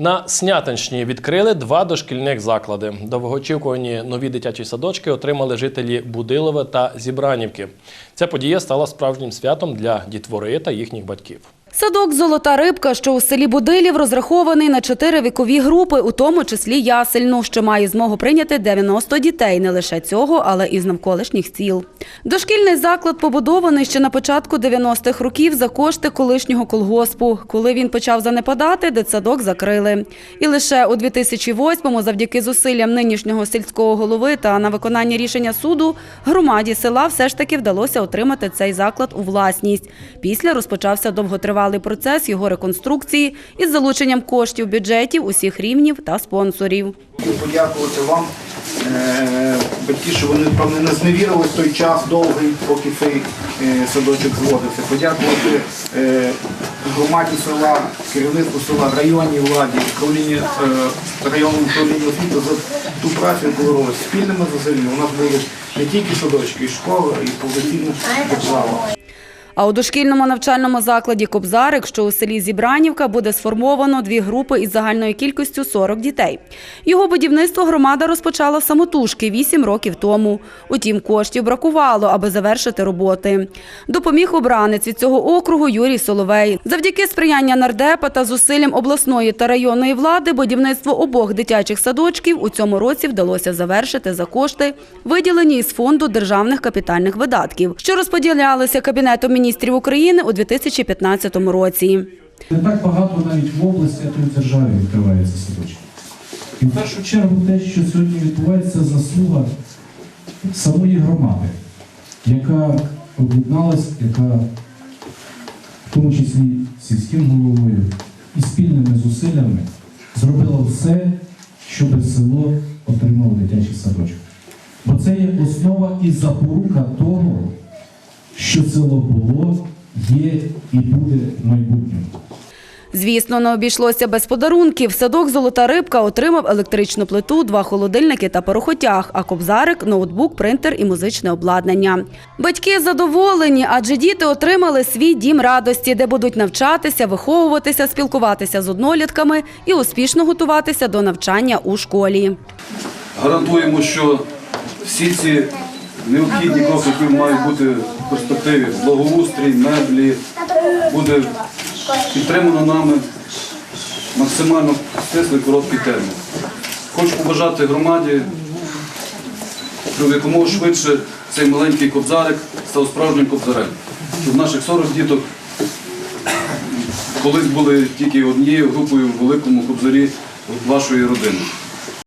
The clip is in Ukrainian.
На Снятинщині відкрили два дошкільних заклади. Довгоочікувані нові дитячі садочки отримали жителі Будилова та Зібранівки. Ця подія стала справжнім святом для дітвори та їхніх батьків. Садок Золота рибка, що у селі Будилів, розрахований на чотири вікові групи, у тому числі ясельну, що має змогу прийняти 90 дітей не лише цього, але і з навколишніх сіл. Дошкільний заклад побудований ще на початку 90-х років за кошти колишнього колгоспу. Коли він почав занепадати, дитсадок закрили. І лише у 2008-му, завдяки зусиллям нинішнього сільського голови та на виконання рішення суду, громаді села все ж таки вдалося отримати цей заклад у власність. Після розпочався довготривалий процес його реконструкції із залученням коштів бюджетів усіх рівнів та спонсорів. Подякувати вам, е, батьки, що вони певно не зневірили той час довгий, поки цей е, садочок зводився. Подякувати е, громаді села, керівництву села, районній владі, управління районному управлінню освіти за ту працю, яку робили. Спільними зусиллями у нас були не тільки садочки, і школи, і повноцінна держава. А у дошкільному навчальному закладі Кобзарик, що у селі Зібранівка, буде сформовано дві групи із загальною кількістю 40 дітей. Його будівництво громада розпочала самотужки 8 років тому. Утім, коштів бракувало, аби завершити роботи. Допоміг обранець від цього округу Юрій Соловей. Завдяки сприяння нардепа та зусиллям обласної та районної влади будівництво обох дитячих садочків у цьому році вдалося завершити за кошти, виділені із фонду державних капітальних видатків, що розподілялися Кабінетом міністрів України у 2015 році. Не так багато навіть в області, а то в державі відкривається садочки. І в першу чергу те, що сьогодні відбувається, заслуга самої громади, яка об'єдналась, яка в тому числі сільським головою і спільними зусиллями зробила все, щоб село отримало дитячий садочок. Бо це є основа і запорука того, що село було, є і буде в майбутньому. Звісно, не обійшлося без подарунків. Садок Золота рибка отримав електричну плиту, два холодильники та порохотяг, а кобзарик, ноутбук, принтер і музичне обладнання. Батьки задоволені, адже діти отримали свій дім радості, де будуть навчатися, виховуватися, спілкуватися з однолітками і успішно готуватися до навчання у школі. гарантуємо, що всі ці необхідні кроки, які мають бути в перспективі, благоустрій, меблі, буде підтримано нами максимально стислий короткий термін. Хочу побажати громаді, щоб якомога швидше цей маленький кобзарик став справжнім кобзарем. Щоб наших 40 діток колись були тільки однією групою в великому кобзарі вашої родини.